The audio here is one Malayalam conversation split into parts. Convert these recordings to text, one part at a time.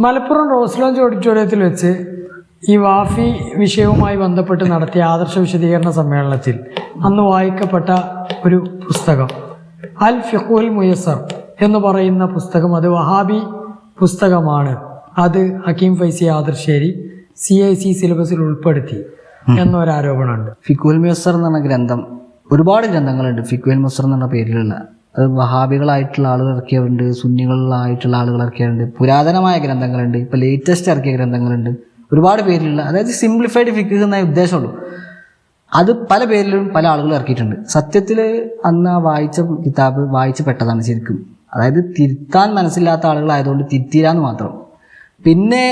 മലപ്പുറം റോസ് ലോഞ്ച് ഓഡിറ്റോറിയത്തിൽ വെച്ച് ഈ വാഫി വിഷയവുമായി ബന്ധപ്പെട്ട് നടത്തിയ ആദർശ വിശദീകരണ സമ്മേളനത്തിൽ അന്ന് വായിക്കപ്പെട്ട ഒരു പുസ്തകം അൽ ഫിഖുൽ മുയസർ എന്ന് പറയുന്ന പുസ്തകം. അത് വഹാബി പുസ്തകമാണ്. അത് Hakeem Faizy Adrisseri C I C സിലബസിൽ ഉൾപ്പെടുത്തി എന്നൊരാരോപണമുണ്ട്. ഫിഖുൽ ഫിക്കുൽ മ്യൂസർ എന്ന് പറഞ്ഞ ഗ്രന്ഥം ഒരുപാട് ഗ്രന്ഥങ്ങളുണ്ട്. ഫിഖുൽ മുസർ എന്ന പേരിലുള്ള അത് വഹാബികളായിട്ടുള്ള ആളുകൾ ഇറക്കിയവരുണ്ട് സുന്നികളായിട്ടുള്ള ആളുകൾ ഇറക്കിയവരുണ്ട് പുരാതനമായ ഗ്രന്ഥങ്ങളുണ്ട് ഇപ്പോൾ ലേറ്റസ്റ്റ് ഇറക്കിയ ഗ്രന്ഥങ്ങളുണ്ട്. ഒരുപാട് പേരിലുള്ള അതായത് സിംപ്ലിഫൈഡ് ഫിക്സ് എന്ന ഉദ്ദേശമുള്ളൂ. അത് പല പേരിലും പല ആളുകൾ ഇറക്കിയിട്ടുണ്ട്. സത്യത്തിൽ അന്ന് ആ വായിച്ച കിതാബ് വായിച്ച് പെട്ടതാണ് ശരിക്കും. അതായത് തിരുത്താൻ മനസ്സില്ലാത്ത ആളുകളായതുകൊണ്ട് തിരുത്തിയില്ലാന്ന് മാത്രം. പിന്നെ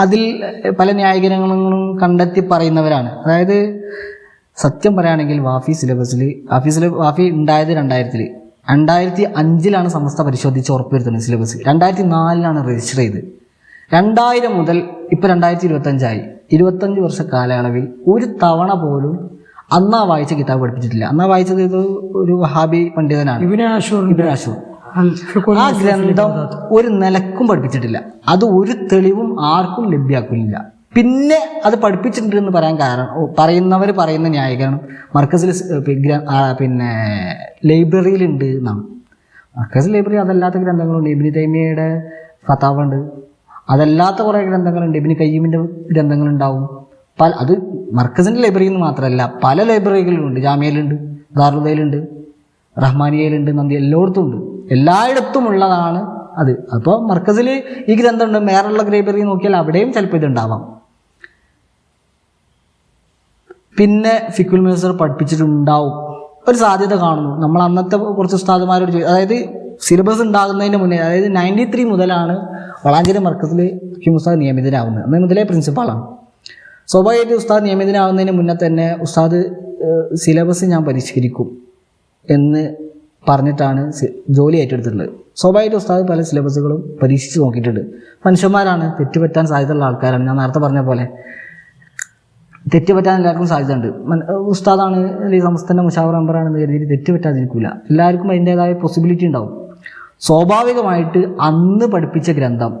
അതിൽ പല ന്യായീകരണങ്ങളും കണ്ടെത്തി പറയുന്നവരാണ്. അതായത് സത്യം പറയുകയാണെങ്കിൽ വാഫി സിലബസിൽ വാഫി സിലബ് വാഫി ഉണ്ടായത് രണ്ടായിരത്തിൽ രണ്ടായിരത്തി അഞ്ചിലാണ് സമസ്ത പരിശോധിച്ച് ഉറപ്പുവരുത്തുന്നത് സിലബസ്. രണ്ടായിരത്തി നാലിലാണ് രജിസ്റ്റർ ചെയ്ത്. രണ്ടായിരം മുതൽ ഇപ്പം രണ്ടായിരത്തി ഇരുപത്തഞ്ചായി ഇരുപത്തഞ്ച് വർഷ കാലയളവിൽ ഒരു തവണ പോലും അന്നാ വായിച്ച കിതാബ് പഠിപ്പിച്ചിട്ടില്ല. അന്നാ വായിച്ചത് ഇത് ഒരു വഹാബി പണ്ഡിതനാണ്. ആഷൂർ. ആ ഗ്രന്ഥം ഒരു നിലക്കും പഠിപ്പിച്ചിട്ടില്ല. അത് ഒരു തെളിവും ആർക്കും ലഭ്യമാക്കുന്നില്ല പിന്നെ അത് പഠിപ്പിച്ചിട്ടുണ്ട് എന്ന് പറയാൻ കാരണം പറയുന്നവർ പറയുന്ന ന്യായീകരണം. മർക്കസിൽ പിന്നെ ലൈബ്രറിയിലുണ്ട് എന്നാണ് മർക്കസ് ലൈബ്രറി അതല്ലാത്ത ഗ്രന്ഥങ്ങളുണ്ട്. ഇബിനി തൈമിയയുടെ ഫത്താവ ഉണ്ട് അതല്ലാത്ത കുറേ ഗ്രന്ഥങ്ങളുണ്ട്. ഇബിനി കയ്യീമിന്റെ ഗ്രന്ഥങ്ങളുണ്ടാവും. പല അത് മർക്കസിന്റെ ലൈബ്രറിയിൽ നിന്ന് മാത്രമല്ല പല ലൈബ്രറികളിലുണ്ട്. ജാമ്യയിലുണ്ട് ദാറുദയിലുണ്ട് റഹ്മാനിയയിലുണ്ട് നന്ദി എല്ലായിടത്തും ഉണ്ട്. എല്ലായിടത്തും ഉള്ളതാണ് അത്. അപ്പോൾ മർക്കസിൽ ഈ ഗ്രന്ഥമുണ്ട്. മേറുള്ള ലൈബ്രറി നോക്കിയാൽ അവിടെയും ചിലപ്പോൾ ഇതുണ്ടാവാം. പിന്നെ ഫിക്കുൽ മിനിസ്റ്റർ പഠിപ്പിച്ചിട്ടുണ്ടാവും. ഒരു സാധ്യത കാണുന്നു. നമ്മൾ അന്നത്തെ കുറച്ച് ഉസ്താദുമാരോട് ചോദിച്ചു അതായത് സിലബസ് ഉണ്ടാകുന്നതിന് മുന്നേ അതായത് നയന്റി ത്രീ മുതലാണ് വളാഞ്ചേരി മർക്കസിൽ ഹക്കിം ഉസ്താദ് നിയമിതനാവുന്നത് അന്ന് മുതലേ പ്രിൻസിപ്പാളാണ് സ്വാഭാവികമായിട്ട് ഉസ്താദ് നിയമിതനാവുന്നതിന് മുന്നേ തന്നെ ഉസ്താദ് സിലബസ് ഞാൻ പരിഷ്കരിക്കും എന്ന് പറഞ്ഞിട്ടാണ് ജോലി ഏറ്റെടുത്തിട്ടുള്ളത്. സ്വാഭാവികമായിട്ട് ഉസ്താദ് പല സിലബസുകളും പരീക്ഷിച്ച് നോക്കിയിട്ടുണ്ട്. മനുഷ്യന്മാരാണ് തെറ്റുപറ്റാൻ സാധ്യതയുള്ള ആൾക്കാരാണ്. ഞാൻ നേരത്തെ പറഞ്ഞ പോലെ തെറ്റുപറ്റാൻ എല്ലാവർക്കും സാധ്യതയുണ്ട്. ഉസ്താദാണ് അല്ലെങ്കിൽ സംസ്ഥാന മുഷാവർ മെമ്പറാണെന്ന് കരുതിയിട്ട് തെറ്റുപറ്റാതിരിക്കില്ല എല്ലാവർക്കും അതിന്റെതായ പോസിബിലിറ്റി ഉണ്ടാവും. സ്വാഭാവികമായിട്ട് അന്ന് പഠിപ്പിച്ച ഗ്രന്ഥം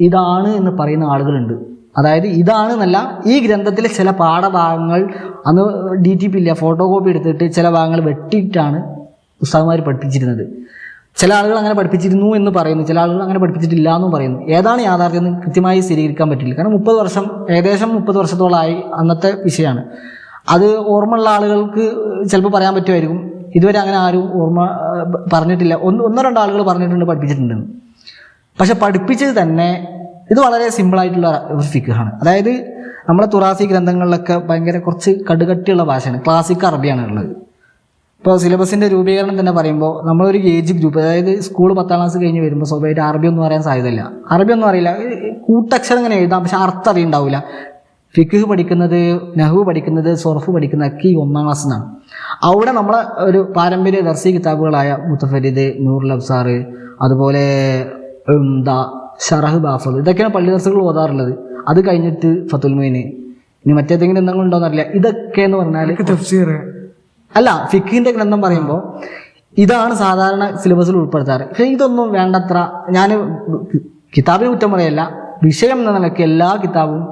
ഇതാണ് എന്ന് പറയുന്ന ആളുകളുണ്ട്. അതായത് ഇതാണ് എന്നല്ല ഈ ഗ്രന്ഥത്തിലെ ചില പാഠഭാഗങ്ങൾ അന്ന് ഡി ടി പി ഇല്ല ഫോട്ടോ കോപ്പി എടുത്തിട്ട് ചില ഭാഗങ്ങൾ വെട്ടിയിട്ടാണ് ഉസ്താദ്മാർ പഠിപ്പിച്ചിരുന്നത്. ചില ആളുകൾ അങ്ങനെ പഠിപ്പിച്ചിരുന്നു എന്ന് പറയുന്നു. ചില ആളുകൾ അങ്ങനെ പഠിപ്പിച്ചിട്ടില്ല എന്നും പറയുന്നു. ഏതാണ് യാഥാർത്ഥ്യം എന്ന് കൃത്യമായി സ്ഥിരീകരിക്കാൻ പറ്റില്ല. കാരണം മുപ്പത് വർഷം ഏകദേശം മുപ്പത് വർഷത്തോളമായി അന്നത്തെ വിഷയമാണ്. അത് ഓർമ്മയുള്ള ആളുകൾക്ക് ചിലപ്പോൾ പറയാൻ പറ്റുമായിരിക്കും. ഇതുവരെ അങ്ങനെ ആരും ഓർമ്മ പറഞ്ഞിട്ടില്ല. ഒന്ന് ഒന്നോ രണ്ടോ ആളുകൾ പറഞ്ഞിട്ടുണ്ട് പഠിപ്പിച്ചിട്ടുണ്ടെന്ന്. പക്ഷെ പഠിപ്പിച്ചത് തന്നെ ഇത് വളരെ സിമ്പിളായിട്ടുള്ള ഒരു ഫിക്കാണ് അതായത് നമ്മളെ തുറാസി ഗ്രന്ഥങ്ങളിലൊക്കെ ഭയങ്കര കുറച്ച് കടുകട്ടിയുള്ള ഭാഷയാണ്. ക്ലാസിക് അറബിയാണ് ഉള്ളത്. ഇപ്പോൾ സിലബസിന്റെ രൂപീകരണം തന്നെ പറയുമ്പോൾ നമ്മളൊരു ഏജ് ഗ്രൂപ്പ് അതായത് സ്കൂൾ പത്താം ക്ലാസ് കഴിഞ്ഞ് വരുമ്പോൾ സ്വാഭാവികമായിട്ട് അറബി ഒന്നും അറിയാൻ സാധ്യതയില്ല. അറബി ഒന്നും അറിയില്ല. കൂട്ടക്ഷരം ഇങ്ങനെ എഴുതാം പക്ഷെ അർത്ഥം അറിയുണ്ടാവില്ല ഫിഖ് പഠിക്കുന്നത് നഹു പഠിക്കുന്നത് സൊറഫ് പഠിക്കുന്നതൊക്കെ ഈ ഒന്നാം ക്ലാസ് നിന്നാണ് അവിടെ നമ്മളെ ഒരു പാരമ്പര്യ ദർശി കിതാബുകളായ മുത്തഫരിദ് നൂറുൽ അബ്സാർ അതുപോലെ ഉംദ ഷറഹ് ബാഫർ ഇതൊക്കെയാണ് പള്ളി ദർസുകൾ ഓതാറുള്ളത്. അത് കഴിഞ്ഞിട്ട് ഫത്തുൽ ഇനി മറ്റേതെങ്കിലും എന്തെങ്കിലും ഉണ്ടോ എന്നറിയില്ല. ഇതൊക്കെ എന്ന് പറഞ്ഞാൽ തഫ്സീർ അല്ല ഫിക്കിന്റെ ഗ്രന്ഥം പറയുമ്പോൾ ഇതാണ് സാധാരണ സിലബസിൽ ഉൾപ്പെടുത്താറ്. ഇതൊന്നും വേണ്ടത്ര ഞാൻ കിതാബിന് കുറ്റം പറയല്ല. വിഷയം എന്ന നിലയ്ക്ക് എല്ലാ കിതാബും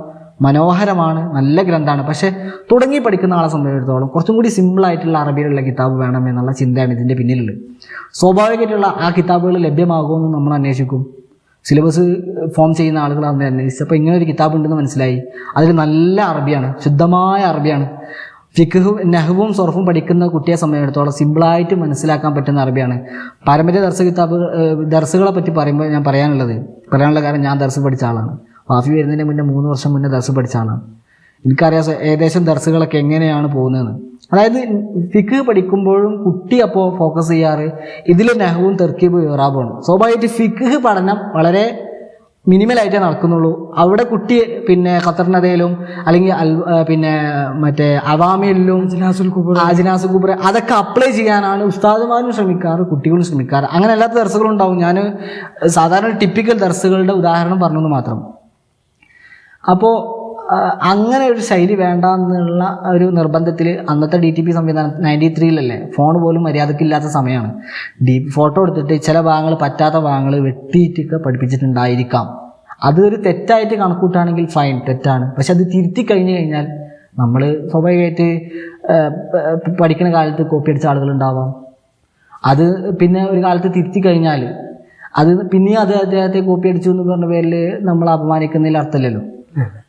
മനോഹരമാണ് നല്ല ഗ്രന്ഥമാണ്. പക്ഷേ തുടങ്ങി പഠിക്കുന്ന ആളെ സംബന്ധിച്ചിടത്തോളം കുറച്ചും കൂടി സിമ്പിളായിട്ടുള്ള അറബിയിലുള്ള കിതാബ് വേണം എന്നുള്ള ചിന്തയാണ് ഇതിന്റെ പിന്നിലുള്ളത്. സ്വാഭാവികമായിട്ടുള്ള ആ കിതാബുകൾ ലഭ്യമാകുമെന്ന് നമ്മൾ അന്വേഷിക്കും. സിലബസ് ഫോം ചെയ്യുന്ന ആളുകൾ അന്ന് അന്വേഷിച്ചു. അപ്പോൾ ഇങ്ങനെ ഒരു കിതാബ് ഉണ്ടെന്ന് മനസ്സിലായി. അതിൽ നല്ല അറബിയാണ് ശുദ്ധമായ അറബിയാണ്. ഫിഖും നഹവും സൊറഫും പഠിക്കുന്ന കുട്ടിയെ സംബന്ധിച്ചിടത്തോളം സിമ്പിളായിട്ട് മനസ്സിലാക്കാൻ പറ്റുന്ന അറബിയാണ്. പാരമ്പര്യ ദർശ കിതാബ് ദർസുകളെ പറ്റി പറയുമ്പോൾ ഞാൻ പറയാനുള്ളത് പറയാനുള്ള കാര്യം ഞാൻ ദർസ് പഠിച്ച ആളാണ്. വാഫി വരുന്നതിന് മുന്നേ മൂന്ന് വർഷം മുന്നേ ദർസ് പഠിച്ച ആളാണ്. എനിക്കറിയാം ഏകദേശം ദർസുകളൊക്കെ എങ്ങനെയാണ് പോകുന്നതെന്ന്. അതായത് ഫിഖ് പഠിക്കുമ്പോഴും കുട്ടി അപ്പോൾ ഫോക്കസ് ചെയ്യാറ് ഇതിൽ നെഹവും തെർക്കീബ് ഇറാബുമാണ് സ്വാഭാവികമായിട്ട് ഫിഖ് പഠനം വളരെ മിനിമലായിട്ടേ നടക്കുന്നുള്ളൂ. അവിടെ കുട്ടി പിന്നെ ഖത്തറിനതയിലും അല്ലെങ്കിൽ അൽ പിന്നെ മറ്റേ അവാമിയിലും കുബർ ആജിനാസ് കുബ്ര അതൊക്കെ അപ്ലൈ ചെയ്യാനാണ് ഉസ്താദുമാരും ശ്രമിക്കാറ് കുട്ടികളും ശ്രമിക്കാറ്. അങ്ങനെ അല്ലാത്ത ദർസുകളും ഉണ്ടാവും. ഞാൻ സാധാരണ ടിപ്പിക്കൽ ദർസുകളുടെ ഉദാഹരണം പറഞ്ഞെന്ന് മാത്രം. അപ്പോൾ അങ്ങനെ ഒരു ശൈലി വേണ്ട എന്നുള്ള ഒരു നിർബന്ധത്തിൽ അന്നത്തെ ഡി ടി പി സംവിധാനം നയന്റി ത്രീയിലല്ലേ ഫോൺ പോലും മര്യാദക്കില്ലാത്ത സമയമാണ് ഡി ഫോട്ടോ എടുത്തിട്ട് ചില ഭാഗങ്ങൾ പറ്റാത്ത ഭാഗങ്ങൾ വെട്ടിയിട്ടൊക്കെ പഠിപ്പിച്ചിട്ടുണ്ടായിരിക്കാം. അതൊരു തെറ്റായിട്ട് കണക്കൂട്ടാണെങ്കിൽ ഫൈൻ തെറ്റാണ്. പക്ഷെ അത് തിരുത്തി കഴിഞ്ഞു കഴിഞ്ഞാൽ നമ്മൾ സ്വാഭാവികമായിട്ട് പഠിക്കുന്ന കാലത്ത് കോപ്പി അടിച്ച ആളുകളുണ്ടാവാം. അത് പിന്നെ ഒരു കാലത്ത് തിരുത്തി കഴിഞ്ഞാൽ അത് പിന്നെയും അത് അദ്ദേഹത്തെ കോപ്പി അടിച്ചു എന്ന് പറഞ്ഞ പേരിൽ നമ്മൾ അപമാനിക്കുന്നതിൽ അർത്ഥമില്ലല്ലോ.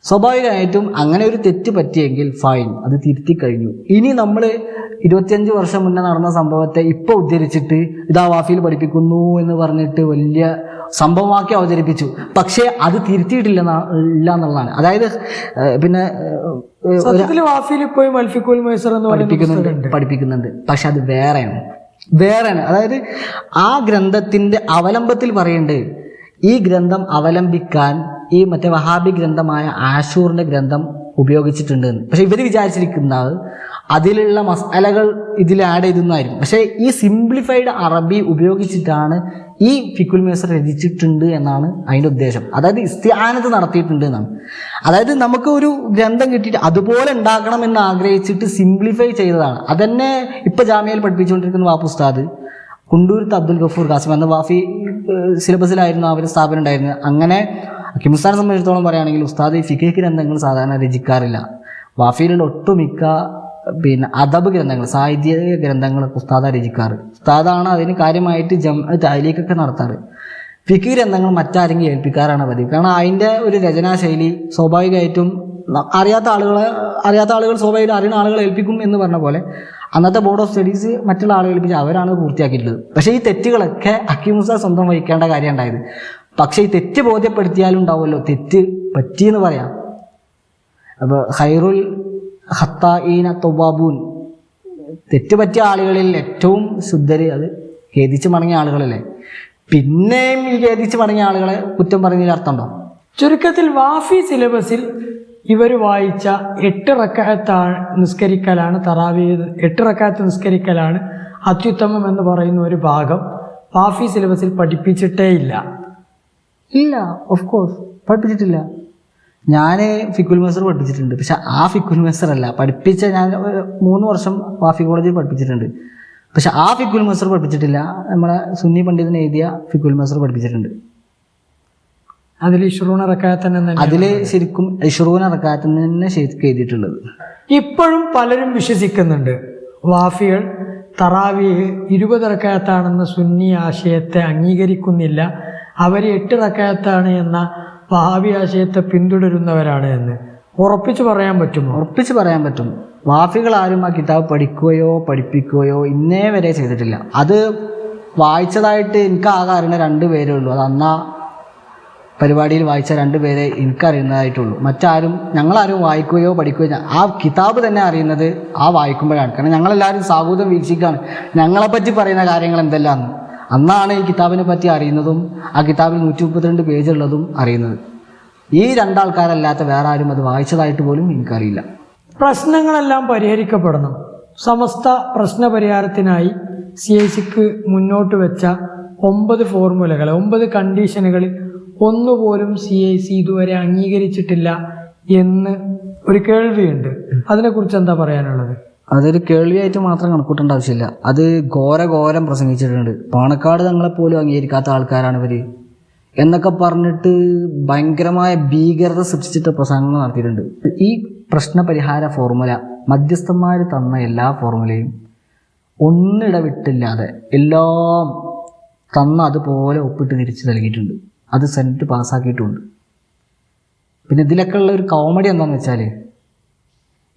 സ്വാഭാവികമായിട്ടും അങ്ങനെ ഒരു തെറ്റ് പറ്റിയെങ്കിൽ ഫൈൻ അത് തിരുത്തി കഴിഞ്ഞു. ഇനി നമ്മൾ ഇരുപത്തിയഞ്ച് വർഷം മുന്നേ നടന്ന സംഭവത്തെ ഇപ്പോൾ ഉദ്ധരിച്ചിട്ട് ഇതാ വാഫിയിൽ പഠിപ്പിക്കുന്നു എന്ന് പറഞ്ഞിട്ട് വലിയ സംഭവമാക്കി അവതരിപ്പിച്ചു. പക്ഷേ അത് തിരുത്തിയിട്ടില്ല ഇല്ല എന്നുള്ളതാണ് അതായത് പിന്നെ വാഫിയിൽ ഇപ്പോഴും പഠിപ്പിക്കുന്നുണ്ട് പഠിപ്പിക്കുന്നുണ്ട്. പക്ഷെ അത് വേറെയാണ്. വേറെയാണ്. അതായത് ആ ഗ്രന്ഥത്തിന്റെ അവലംബത്തിൽ പറയുന്നുണ്ട് ഈ ഗ്രന്ഥം അവലംബിക്കാൻ ഈ മറ്റേ വഹാബി ഗ്രന്ഥമായ ആഷൂറിന്റെ ഗ്രന്ഥം ഉപയോഗിച്ചിട്ടുണ്ട് പക്ഷെ ഇവർ വിചാരിച്ചിരിക്കുന്നത് അതിലുള്ള മസാലകൾ ഇതിൽ ആഡ് ചെയ്തെന്നായിരിക്കും. പക്ഷേ ഈ സിംപ്ലിഫൈഡ് അറബി ഉപയോഗിച്ചിട്ടാണ് ഈ ഫിക്കുൽ മേസർ രചിച്ചിട്ടുണ്ട് എന്നാണ് അതിന്റെ ഉദ്ദേശം. അതായത് ഇസ്ത്യാനത്ത് നടത്തിയിട്ടുണ്ട് എന്നാണ്. അതായത് നമുക്ക് ഒരു ഗ്രന്ഥം കിട്ടിയിട്ട് അതുപോലെ ഉണ്ടാക്കണം എന്ന് ആഗ്രഹിച്ചിട്ട് സിംപ്ലിഫൈ ചെയ്തതാണ്. അതന്നെ ഇപ്പൊ ജാമ്യയിൽ പഠിപ്പിച്ചുകൊണ്ടിരിക്കുന്ന വാപ്പു ഉസ്താദ് കുണ്ടൂരത്ത് അബ്ദുൽ ഗഫൂർ ഖാസിം. എന്ന വാഫി സിലബസിലായിരുന്നു അവർ സ്ഥാപനം ഉണ്ടായിരുന്നത്. അങ്ങനെ കിമുസ്ഥാനെ സംബന്ധിച്ചിടത്തോളം പറയുകയാണെങ്കിൽ ഉസ്താദ് ഫിഖ് ഗ്രന്ഥങ്ങൾ സാധാരണ രചിക്കാറില്ല. വാഫിയിലുള്ള ഒട്ടുമിക്ക പിന്നെ അദബ് ഗ്രന്ഥങ്ങൾ സാഹിത്യ ഗ്രന്ഥങ്ങളൊക്കെ ഉസ്താദ രചിക്കാറ്. ഉസ്താദാണ് അതിന് കാര്യമായിട്ട് ജം താലീക്കൊക്കെ നടത്താറ്. ഫിഖ് ഗ്രന്ഥങ്ങൾ മറ്റാരെങ്കിലും ഏൽപ്പിക്കാറാണ് പതിവ്. കാരണം അതിന്റെ ഒരു രചനാശൈലി സ്വാഭാവികമായിട്ടും അറിയാത്ത ആളുകളെ അറിയാത്ത ആളുകൾ സ്വാഭാവികം അറിയുന്ന ആളുകളെ ഏൽപ്പിക്കും എന്ന് പറഞ്ഞ പോലെ അന്നത്തെ ബോർഡ് ഓഫ് സ്റ്റഡീസ് മറ്റുള്ള ആളുകൾ ഏൽപ്പിച്ച് അവരാണ് പൂർത്തിയാക്കിയിട്ടുള്ളത്. പക്ഷേ ഈ തെറ്റുകളൊക്കെ അക്കിമുസ സ്വന്തം വഹിക്കേണ്ട കാര്യം ഉണ്ടായത് പക്ഷേ ഈ തെറ്റ് ബോധ്യപ്പെടുത്തിയാലും ഉണ്ടാവുമല്ലോ തെറ്റ് പറ്റിയെന്ന് പറയാം. അപ്പോൾ ഹൈറുൽ ഹത്താഈന തൊബാബൂൻ തെറ്റ് പറ്റിയ ആളുകളിൽ ഏറ്റവും ശുദ്ധര് അത് ഖേദിച്ച് മടങ്ങിയ ആളുകളല്ലേ? പിന്നെയും ഈ ഖേദിച്ച് മടങ്ങിയ ആളുകളെ കുറ്റം പറഞ്ഞതിൽ അർത്ഥമുണ്ടോ? ചുരുക്കത്തിൽ വാഫി സിലബസിൽ ഇവർ വായിച്ച എട്ട് റക്കായത്ത് നിസ്കരിക്കലാണ് തറാവി എട്ട് റക്കായത്ത് നിസ്കരിക്കലാണ് അത്യുത്തമം എന്ന് പറയുന്ന ഒരു ഭാഗം വാഫി സിലബസിൽ പഠിപ്പിച്ചിട്ടേ ഇല്ല ഇല്ല ഓഫ് കോഴ്സ് പഠിപ്പിച്ചിട്ടില്ല. ഞാൻ ഫിക്കുൽ മെസർ പഠിപ്പിച്ചിട്ടുണ്ട്. പക്ഷെ ആ ഫിക്കുൽ മെസർ അല്ല പഠിപ്പിച്ച ഞാൻ മൂന്ന് വർഷം വാഫി കോളേജിൽ പഠിപ്പിച്ചിട്ടുണ്ട്. പക്ഷെ ആ ഫിക്കുൽ മെസർ പഠിപ്പിച്ചിട്ടില്ല. നമ്മളെ സുന്നി പണ്ഡിതൻ എഴുതിയ ഫിക്കുൽ മെസർ പഠിപ്പിച്ചിട്ടുണ്ട്. അതിൽ ഇഷ്റൂണ ഇറക്കാത്തന്നെ തന്നെ അതിൽ ശരിക്കും ഇഷ്റൂൻ ഇറക്കാത്തന്നെ തന്നെ ശരിക്കും എഴുതിയിട്ടുള്ളത്. ഇപ്പോഴും പലരും വിശ്വസിക്കുന്നുണ്ട്. വാഫികൾ തറാവീഹ് ഇരുപത് റക്കായത്താണെന്ന സുന്നി ആശയത്തെ അംഗീകരിക്കുന്നില്ല. അവർ എട്ട് റക്കാത്താണ് എന്ന വഹാബി ആശയത്തെ പിന്തുടരുന്നവരാണ് എന്ന്. ഉറപ്പിച്ചു പറയാൻ പറ്റുമോ? ഉറപ്പിച്ച് പറയാൻ പറ്റും. വാഫികൾ ആരും ആ കിതാബ് പഠിക്കുകയോ പഠിപ്പിക്കുകയോ ഇന്നേ വരെ ചെയ്തിട്ടില്ല. അത് വായിച്ചതായിട്ട് എനിക്ക് ആകെ അറിയുന്ന രണ്ട് പേരേ ഉള്ളൂ. അത് അന്നാ പരിപാടിയിൽ വായിച്ച രണ്ട് പേരെ എനിക്കറിയുന്നതായിട്ടുള്ളൂ. മറ്റാരും ഞങ്ങളാരും വായിക്കുകയോ പഠിക്കുകയോ ആ കിതാബ് തന്നെ അറിയുന്നത് ആ വായിക്കുമ്പോഴാണ്. കാരണം ഞങ്ങളെല്ലാവരും സാഹൂതം വീക്ഷിക്കുകയാണ്. ഞങ്ങളെപ്പറ്റി പറയുന്ന കാര്യങ്ങൾ എന്തെല്ലാന്ന്? അന്നാണ് ഈ കിതാബിനെ പറ്റി അറിയുന്നതും ആ കിതാബിൽ നൂറ്റി മുപ്പത്തിരണ്ട് പേജുള്ളതും അറിയുന്നത്. ഈ രണ്ടാൾക്കാരല്ലാത്ത വേറെ ആരും അത് വായിച്ചതായിട്ട് പോലും എനിക്കറിയില്ല. പ്രശ്നങ്ങളെല്ലാം പരിഹരിക്കപ്പെടണം. സമസ്ത പ്രശ്ന പരിഹാരത്തിനായി സി ഐ സിക്ക് മുന്നോട്ട് വെച്ച ഒമ്പത് ഫോർമുലകൾ ഒമ്പത് കണ്ടീഷനുകളിൽ ഒന്നുപോലും സി ഐ സി ഇതുവരെ അംഗീകരിച്ചിട്ടില്ല എന്ന് ഒരു കേൾവിയുണ്ട്. അതിനെക്കുറിച്ച് എന്താ പറയാനുള്ളത്? അതൊരു കേൾവിയായിട്ട് മാത്രം കണക്കൂട്ടേണ്ട ആവശ്യമില്ല. അത് ഘോര ഘോരം പ്രസംഗിച്ചിട്ടുണ്ട്. പാണക്കാട് തങ്ങളെ തങ്ങളെപ്പോലും അംഗീകരിക്കാത്ത ആൾക്കാരാണ് ഇവർ എന്നൊക്കെ പറഞ്ഞിട്ട് ഭയങ്കരമായ ഭീകരത സൃഷ്ടിച്ചിട്ട് പ്രസംഗങ്ങൾ നടത്തിയിട്ടുണ്ട്. ഈ പ്രശ്ന പരിഹാര ഫോർമുല മധ്യസ്ഥന്മാർ തന്ന എല്ലാ ഫോർമുലയും ഒന്നിടവിട്ടില്ലാതെ എല്ലാം തന്ന അതുപോലെ ഒപ്പിട്ട് തിരിച്ച് നൽകിയിട്ടുണ്ട്. അത് സെനറ്റ് പാസ്സാക്കിയിട്ടുമുണ്ട് പിന്നെ ഇതിലൊക്കെ ഉള്ള ഒരു കോമഡി എന്താണെന്ന് വെച്ചാൽ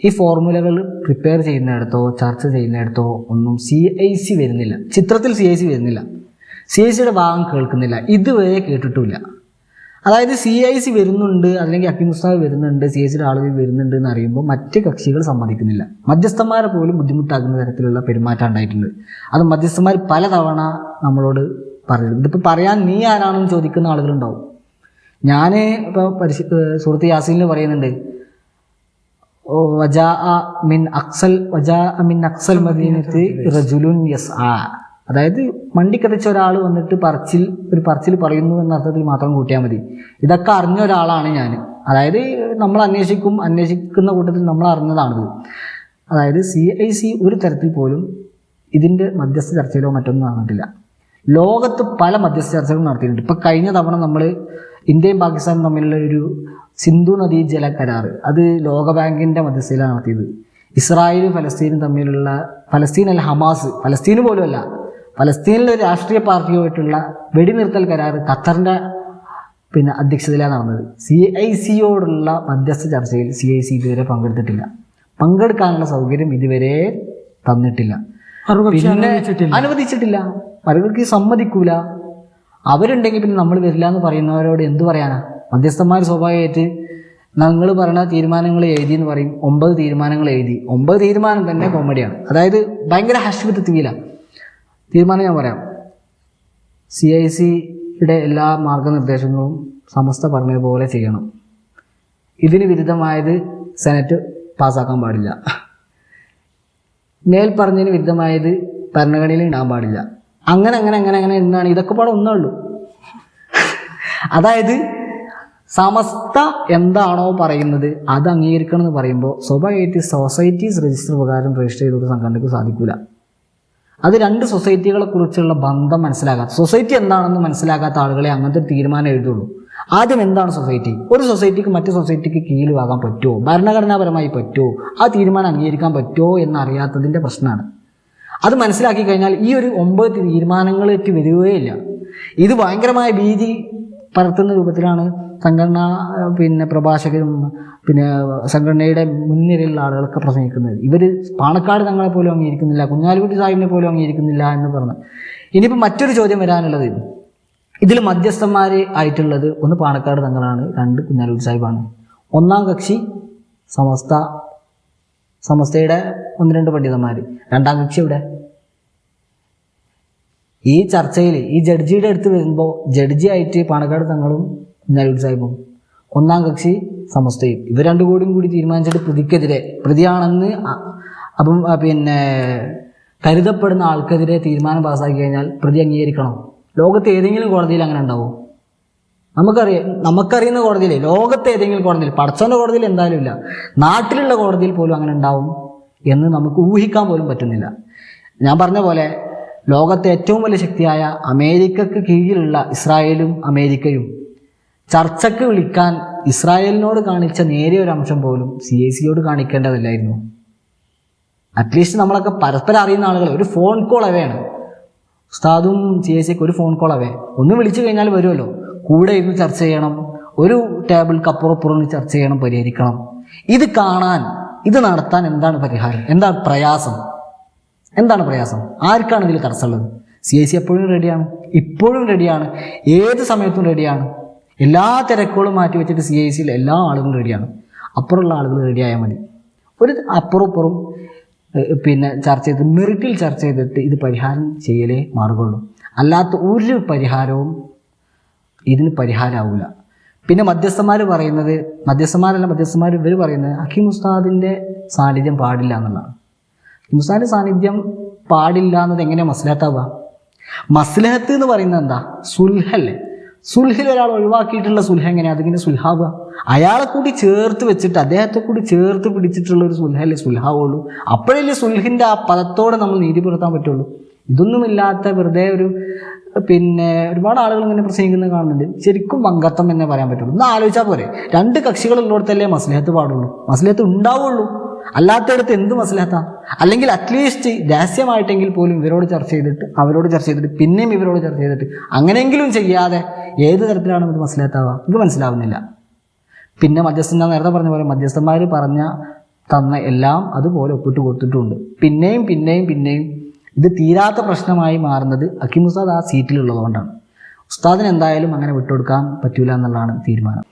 ഈ ഫോർമുലകൾ പ്രിപ്പയർ ചെയ്യുന്നിടത്തോ ചർച്ച ചെയ്യുന്നിടത്തോ ഒന്നും സി ഐ സി വരുന്നില്ല. ചിത്രത്തിൽ സി ഐ സി വരുന്നില്ല. സി ഐ സിയുടെ ഭാഗം കേൾക്കുന്നില്ല. ഇതുവരെ കേട്ടിട്ടില്ല അതായത് സി ഐ സി വരുന്നുണ്ട് അല്ലെങ്കിൽ അക്കിമുസ്താവ് വരുന്നുണ്ട് സി ഐ സിയുടെ ആളുകൾ വരുന്നുണ്ട് എന്ന് അറിയുമ്പോൾ മറ്റ് കക്ഷികൾ സമ്മതിക്കുന്നില്ല. മധ്യസ്ഥന്മാരെ പോലും ബുദ്ധിമുട്ടാക്കുന്ന തരത്തിലുള്ള പെരുമാറ്റം ഉണ്ടായിട്ടുണ്ട്. അത് മധ്യസ്ഥന്മാർ പലതവണ നമ്മളോട് പറയുന്നത് ഇതിപ്പോൾ പറയാൻ നീ ആരാണെന്ന് ചോദിക്കുന്ന ആളുകളുണ്ടാവും. ഞാൻ ഇപ്പോൾ പരിശു സുഹൃത്ത് യാസീനിൽ പറയുന്നുണ്ട് വജാ മിൻ അക്സൽ മിൻ റജുലുൻ അതായത് മണ്ടി കതച്ച ഒരാൾ വന്നിട്ട് പറച്ചിൽ ഒരു പറച്ചിൽ പറയുന്നു എന്ന അർത്ഥത്തിൽ മാത്രം കൂട്ടിയാൽ മതി. ഇതൊക്കെ അറിഞ്ഞ ഒരാളാണ് ഞാൻ. അതായത് നമ്മൾ അന്വേഷിക്കും അന്വേഷിക്കുന്ന കൂട്ടത്തിൽ നമ്മൾ അറിഞ്ഞതാണിത്. അതായത് സി ഐ സി ഒരു തരത്തിൽ പോലും ഇതിന്റെ മധ്യസ്ഥ ചർച്ചയിലോ മറ്റൊന്നും നടന്നിട്ടില്ല. ലോകത്ത് പല മധ്യസ്ഥ ചർച്ചകളും നടത്തിയിട്ടുണ്ട്. ഇപ്പം കഴിഞ്ഞ തവണ നമ്മൾ ഇന്ത്യയും പാകിസ്ഥാനും തമ്മിലുള്ള ഒരു സിന്ധു നദി ജല കരാർ. അത് ലോകബാങ്കിന്റെ മധ്യസ്ഥയിലാണ് നടത്തിയത്. ഇസ്രായേലും ഫലസ്തീനും തമ്മിലുള്ള ഫലസ്തീൻ അല്ല ഹമാസ്. ഫലസ്തീന് പോലുമല്ല. ഫലസ്തീനിലെ ഒരു രാഷ്ട്രീയ പാർട്ടിയുമായിട്ടുള്ള വെടിനിർത്തൽ കരാർ ഖത്തറിന്റെ പിന്നെ അധ്യക്ഷതയിലാണ് നടന്നത്. സി ഐ സിയോടുള്ള മധ്യസ്ഥ ചർച്ചയിൽ സി ഐ സി ഇതുവരെ പങ്കെടുത്തിട്ടില്ല. പങ്കെടുക്കാനുള്ള സൗകര്യം ഇതുവരെ തന്നിട്ടില്ല. പിന്നെ അനുവദിച്ചിട്ടില്ല. മറുപടിക്ക് സമ്മതിക്കൂല. അവരുണ്ടെങ്കിൽ പിന്നെ നമ്മൾ വരില്ല എന്ന് പറയുന്നവരോട് എന്ത് പറയാനാ? മധ്യസ്ഥന്മാർ സ്വാഭാവികമായിട്ട് നിങ്ങൾ പറയുന്ന തീരുമാനങ്ങൾ എഴുതി എന്ന് പറയും. ഒമ്പത് തീരുമാനങ്ങൾ എഴുതി. ഒമ്പത് തീരുമാനം തന്നെ കോമഡിയാണ് അതായത് ഭയങ്കര ഹഷ്വിത്വത്തില തീരുമാനം ഞാൻ പറയാം. സി ഐ സിയുടെ എല്ലാ മാർഗനിർദ്ദേശങ്ങളും സമസ്ത പറഞ്ഞതുപോലെ ചെയ്യണം. ഇതിന് വിരുദ്ധമായത് സെനറ്റ് പാസ്സാക്കാൻ പാടില്ല. മേൽ പറഞ്ഞതിന് വിരുദ്ധമായത് ഭരണഘടനയിൽ ഇടാൻ പാടില്ല. അങ്ങനെ അങ്ങനെ അങ്ങനെ അങ്ങനെ എന്നാണ്. ഇതൊക്കെ പാടെ ഒന്നേ ഉള്ളൂ. അതായത് സമസ്ത എന്താണോ പറയുന്നത് അത് അംഗീകരിക്കണം എന്ന് പറയുമ്പോൾ സ്വാഭാവികമായിട്ട് സൊസൈറ്റീസ് രജിസ്റ്റർ പ്രകാരം രജിസ്റ്റർ ചെയ്തൊരു സംഘടനയ്ക്ക് സാധിക്കില്ല അത് രണ്ട് സൊസൈറ്റികളെ കുറിച്ചുള്ള ബന്ധം മനസ്സിലാകാത്ത സൊസൈറ്റി എന്താണെന്ന് മനസ്സിലാകാത്ത ആളുകളെ അങ്ങനത്തെ തീരുമാനം എഴുതുള്ളൂ. ആദ്യം എന്താണ് സൊസൈറ്റി? ഒരു സൊസൈറ്റിക്ക് മറ്റു സൊസൈറ്റിക്ക് കീഴിലാകാൻ പറ്റുമോ ഭരണഘടനാപരമായി പറ്റുമോ ആ തീരുമാനം അംഗീകരിക്കാൻ പറ്റുമോ എന്നറിയാത്തതിന്റെ പ്രശ്നമാണ്. അത് മനസ്സിലാക്കി കഴിഞ്ഞാൽ ഈ ഒരു ഒമ്പത് തീരുമാനങ്ങളിലേക്ക് വരികയില്ല ഇത് ഭയങ്കരമായ ഭീതി പരത്തുന്ന രൂപത്തിലാണ് സംഘടന പിന്നെ പ്രഭാഷകരും പിന്നെ സംഘടനയുടെ മുൻനിരയിലുള്ള ആളുകളൊക്കെ പ്രസംഗിക്കുന്നത്. ഇവർ പാണക്കാട് തങ്ങളെ പോലും അംഗീകരിക്കുന്നില്ല കുഞ്ഞാലിക്കുട്ടി സാഹിബിനെ പോലും അംഗീകരിക്കുന്നില്ല എന്ന് പറഞ്ഞു. ഇനിയിപ്പോൾ മറ്റൊരു ചോദ്യം വരാനുള്ളത് ഇതിൽ മധ്യസ്ഥന്മാർ ആയിട്ടുള്ളത് ഒന്ന് പാണക്കാട് തങ്ങളാണ് രണ്ട് കുഞ്ഞാലിക്കുട്ടി സാഹിബാണ്. ഒന്നാം കക്ഷി സമസ്ത സമസ്തയുടെ ഒന്ന് രണ്ട് പണ്ഡിതന്മാർ രണ്ടാം കക്ഷി എവിടെ? ഈ ചർച്ചയിൽ ഈ ജഡ്ജിയുടെ അടുത്ത് വരുമ്പോൾ ജഡ്ജി ആയിട്ട് പാണക്കാട് തങ്ങളും നരൂർ സാഹിബും ഒന്നാം കക്ഷി സമസ്തയും ഇവർ രണ്ടു കൂടിയും കൂടി തീരുമാനിച്ചിട്ട് പ്രതിക്കെതിരെ പ്രതിയാണെന്ന് അപ്പം പിന്നെ കരുതപ്പെടുന്ന ആൾക്കെതിരെ തീരുമാനം പാസ്സാക്കി കഴിഞ്ഞാൽ പ്രതി അംഗീകരിക്കണം. ലോകത്ത് ഏതെങ്കിലും കോടതിയിൽ അങ്ങനെ ഉണ്ടാവും. നമുക്കറിയാം നമുക്കറിയുന്ന കോടതിയിലെ ലോകത്തെ ഏതെങ്കിലും കോടതിയിൽ പടച്ചവന്റെ കോടതിയിൽ എന്തായാലും ഇല്ല. നാട്ടിലുള്ള കോടതിയിൽ പോലും അങ്ങനെ ഉണ്ടാവും എന്ന് നമുക്ക് ഊഹിക്കാൻ പോലും പറ്റുന്നില്ല. ഞാൻ പറഞ്ഞ പോലെ ലോകത്തെ ഏറ്റവും വലിയ ശക്തിയായ അമേരിക്കക്ക് കീഴിലുള്ള ഇസ്രായേലും അമേരിക്കയും. ചർച്ചയ്ക്ക് വിളിക്കാൻ ഇസ്രായേലിനോട് കാണിച്ച നേരിയ ഒരു അംശം പോലും സി ഐ സിയോട് കാണിക്കേണ്ടതില്ലായിരുന്നു. അറ്റ്ലീസ്റ്റ് നമ്മളൊക്കെ പരസ്പരം അറിയുന്ന ആളുകൾ ഒരു ഫോൺ കോൾ അവയാണ് ഉസ്താദും സി ഐ സിക്ക് ഒരു ഫോൺ കോൾ അവേ ഒന്ന് വിളിച്ചു കഴിഞ്ഞാൽ വരുമല്ലോ. കൂടെ ഇരുന്ന് ചർച്ച ചെയ്യണം. ഒരു ടേബിൾ അപ്പുറപ്പുറം ഇരുന്ന് ചർച്ച ചെയ്യണം പരിഹരിക്കണം. ഇത് കാണാൻ ഇത് നടത്താൻ എന്താണ് പരിഹാരം? എന്താണ് പ്രയാസം? എന്താണ് പ്രയാസം? ആർക്കാണ് ഇതിൽ തടസ്സമുള്ളത്? സി ഐ സി എപ്പോഴും റെഡിയാണ് ഇപ്പോഴും റെഡിയാണ് ഏത് സമയത്തും റെഡിയാണ് എല്ലാ തിരക്കുകളും മാറ്റി വെച്ചിട്ട് സി ഐ സിയിൽ എല്ലാ ആളുകളും റെഡിയാണ് അപ്പുറമുള്ള ആളുകൾ റെഡിയായാൽ മതി. ഒരു അപ്പുറം ഇപ്പുറം പിന്നെ ചർച്ച ചെയ്ത് മെറിറ്റിൽ ചർച്ച ചെയ്തിട്ട് ഇത് പരിഹാരം ചെയ്യലേ മാറുകയുള്ളൂ. അല്ലാത്ത ഒരു പരിഹാരവും ഇതിന് പരിഹാരമാവില്ല പിന്നെ മധ്യസ്ഥന്മാർ പറയുന്നത് മധ്യസ്ഥന്മാരല്ല മധ്യസ്ഥന്മാർ ഇവർ പറയുന്നത് ഹക്കീം ഉസ്താദിന്റെ സാന്നിധ്യം പാടില്ല എന്നുള്ളതാണ്. ഹക്കീം സാന്നിധ്യം പാടില്ല എന്നത് എങ്ങനെ മസ്ലഹത്താവുക? മസ്ലഹത്ത് എന്ന് പറയുന്നത് എന്താ? സുൽഹല്ലേ? സുൽഹിൽ ഒരാൾ ഒഴിവാക്കിയിട്ടുള്ള സുൽഹ എങ്ങനെയാണ് അതിങ്ങനെ സുൽഹാവുക. അയാളെ കൂടി ചേർത്ത് വെച്ചിട്ട് അദ്ദേഹത്തെ കൂടി ചേർത്ത് പിടിച്ചിട്ടുള്ള ഒരു സുൽഹല്ലേ സുൽഹാവുള്ളൂ. അപ്പോഴല്ലേ സുൽഹിന്റെ ആ പദത്തോടെ നമ്മൾ നീതി പുലർത്താൻ പറ്റുള്ളൂ. ഇതൊന്നുമില്ലാത്ത വെറുതെ ഒരു പിന്നെ ഒരുപാട് ആളുകൾ ഇങ്ങനെ പ്രസംഗിക്കുന്നത് കാണുന്നുണ്ട്. ശരിക്കും വങ്കത്വം എന്നേ പറയാൻ പറ്റുള്ളൂ. ഒന്ന് ആലോചിച്ചാൽ പോരെ. രണ്ട് കക്ഷികളുള്ളിടത്തല്ലേ മസ്ലഹത്ത് പാടുള്ളൂ. മസ്ലഹത്ത് ഉണ്ടാവുള്ളൂ. അല്ലാത്തയിടത്ത് എന്ത് മസ്ലഹത്താ? അല്ലെങ്കിൽ അറ്റ്ലീസ്റ്റ് രഹസ്യമായിട്ടെങ്കിൽ പോലും ഇവരോട് ചർച്ച ചെയ്തിട്ട് അവരോട് ചർച്ച ചെയ്തിട്ട് പിന്നെയും ഇവരോട് ചർച്ച ചെയ്തിട്ട് അങ്ങനെയെങ്കിലും ചെയ്യാതെ ഏത് തരത്തിലാണ് ഇത് മസ്ലഹത്താവുക? ഇത് മനസ്സിലാവുന്നില്ല. പിന്നെ മധ്യസ്ഥൻ ഞാൻ നേരത്തെ പറഞ്ഞ പോലെ മധ്യസ്ഥന്മാർ പറഞ്ഞ തന്ന എല്ലാം അതുപോലെ ഒപ്പിട്ട് കൊടുത്തിട്ടുണ്ട്. പിന്നെയും പിന്നെയും പിന്നെയും ഇത് തീരാത്ത പ്രശ്നമായി മാറുന്നത് അക്കിമുസാദ് ആ സീറ്റിലുള്ളതുകൊണ്ടാണ് ഉസ്താദിന് എന്തായാലും അങ്ങനെ വിട്ടുകൊടുക്കാൻ പറ്റൂല എന്നുള്ളതാണ് തീരുമാനം.